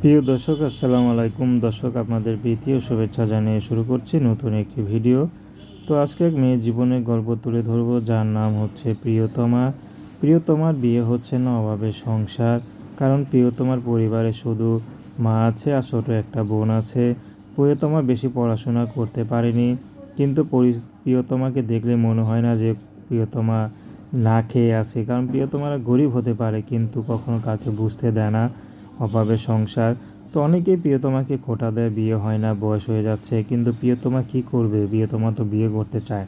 প্রিয় দর্শক, আসসালামু আলাইকুম। দর্শক, আপনাদের প্রীতি ও শুভেচ্ছা জানিয়ে শুরু করছি নতুন একটি ভিডিও। তো আজকে এক মেয়ের জীবনের গল্প তুলে ধরবো, যার নাম হচ্ছে প্রিয়তমা। প্রিয়তমার বিয়ে হচ্ছে না অভাবে সংসার, কারণ প্রিয়তমার পরিবারে শুধু মা আছে আর ছোটো একটা বোন আছে। প্রিয়তমা বেশি পড়াশোনা করতে পারেনি, কিন্তু পরি- প্রিয়তমাকে দেখলে মনে হয় না যে প্রিয়তমা না খেয়ে আছে। কারণ প্রিয়তমারা গরিব হতে পারে, কিন্তু কখনো কাউকে বুঝতে দেয় না। অভাবে সংসার। তো অনেকেই প্রিয়তমাকে খোটা দেয়, বিয়ে হয় না, বয়স হয়ে যাচ্ছে। কিন্তু প্রিয়তমা কি করবে? প্রিয়তমা তো বিয়ে করতে চায়।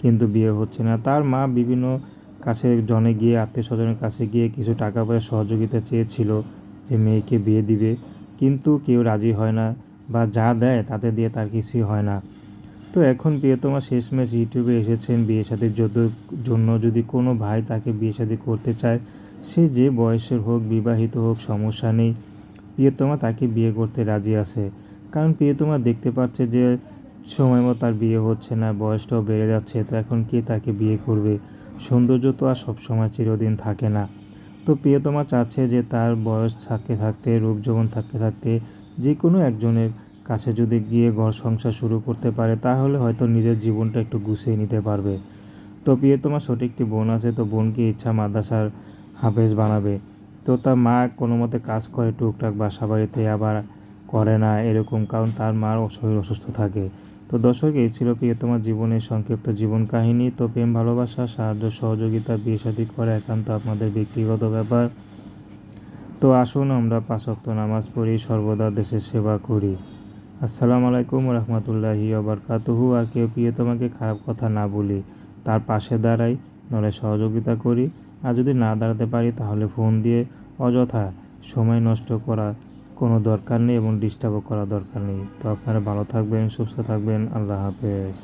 কিন্তু বিয়ে হচ্ছে না। তার মা বিভিন্ন কাছে জনে গিয়ে আত্মীয় স্বজনের কাছে গিয়ে কিছু টাকা পয়সা সহযোগিতা চেয়েছিল যে মেয়েকে বিয়ে দিবে। কিন্তু কেউ রাজি হয় না বা যা দেয় তাতে দিয়ে তার কিছুই হয় না। তো এখন প্রিয়তমা শেষমেশ ইউটিউবে এসেছেন বিয়ে সাথীর জন্য যদি কোনো ভাই তাকে বিয়ে শাদী করতে চায় সে যে বয়সের হোক, বিবাহিত হোক, সমস্যা নেই। প্রিয়তমা তাকে বিয়ে করতে রাজি আছে। কারণ প্রিয়তমা দেখতে পাচ্ছে যে সময় মতো তার বিয়ে হচ্ছে না, বয়সটাও বেড়ে যাচ্ছে, তো এখন কে তাকে বিয়ে করবে? সৌন্দর্য তো আর সবসময় চিরদিন থাকে না। তো প্রিয়তমা চাচ্ছে যে তার বয়স থাকতে থাকতে, রূপ যৌবন থাকতে থাকতে যে কোনো একজনের কাছে যদি গিয়ে ঘর সংসার শুরু করতে পারে, তাহলে হয়তো নিজের জীবনটা একটু গুছিয়ে নিতে পারবে। তো প্রিয়তমা সঠিকটি বোন আছে, তো বোনকে ইচ্ছা মাদ্রাসার হাফেজ বানাবে। তো তার মা কোনো মতে কাজ করে টুকটাক, বাসা বাড়িতে আবার করে না এরকম, কারণ তার মার শরীর অসুস্থ থাকে। তো দর্শক, এই ছিল প্রিয়তমার জীবনের সংক্ষিপ্ত জীবন কাহিনী। তো প্রেম, ভালোবাসা, সাহায্য, সহযোগিতা, বিয়ে শাদী করা একান্ত আপনাদের ব্যক্তিগত ব্যাপার। তো আসুন আমরা পাঁচক্ত নামাজ পড়ি, সর্বদা দেশের সেবা করি। আসসালামু আলাইকুম রহমতুল্লাহি আবরকাতুহু আর কেউ প্রিয়তমাকে খারাপ কথা না বলি, তার পাশে দাঁড়াই নলে সহযোগিতা করি। আর যদি না দাঁড়াতে পারি, তাহলে ফোন দিয়ে অযথা সময় নষ্ট করা কোনো দরকার নেই এবং ডিস্টার্বও করা দরকার নেই। তো আপনারা ভালো থাকবেন, সুস্থ থাকবেন। আল্লাহ হাফেজ।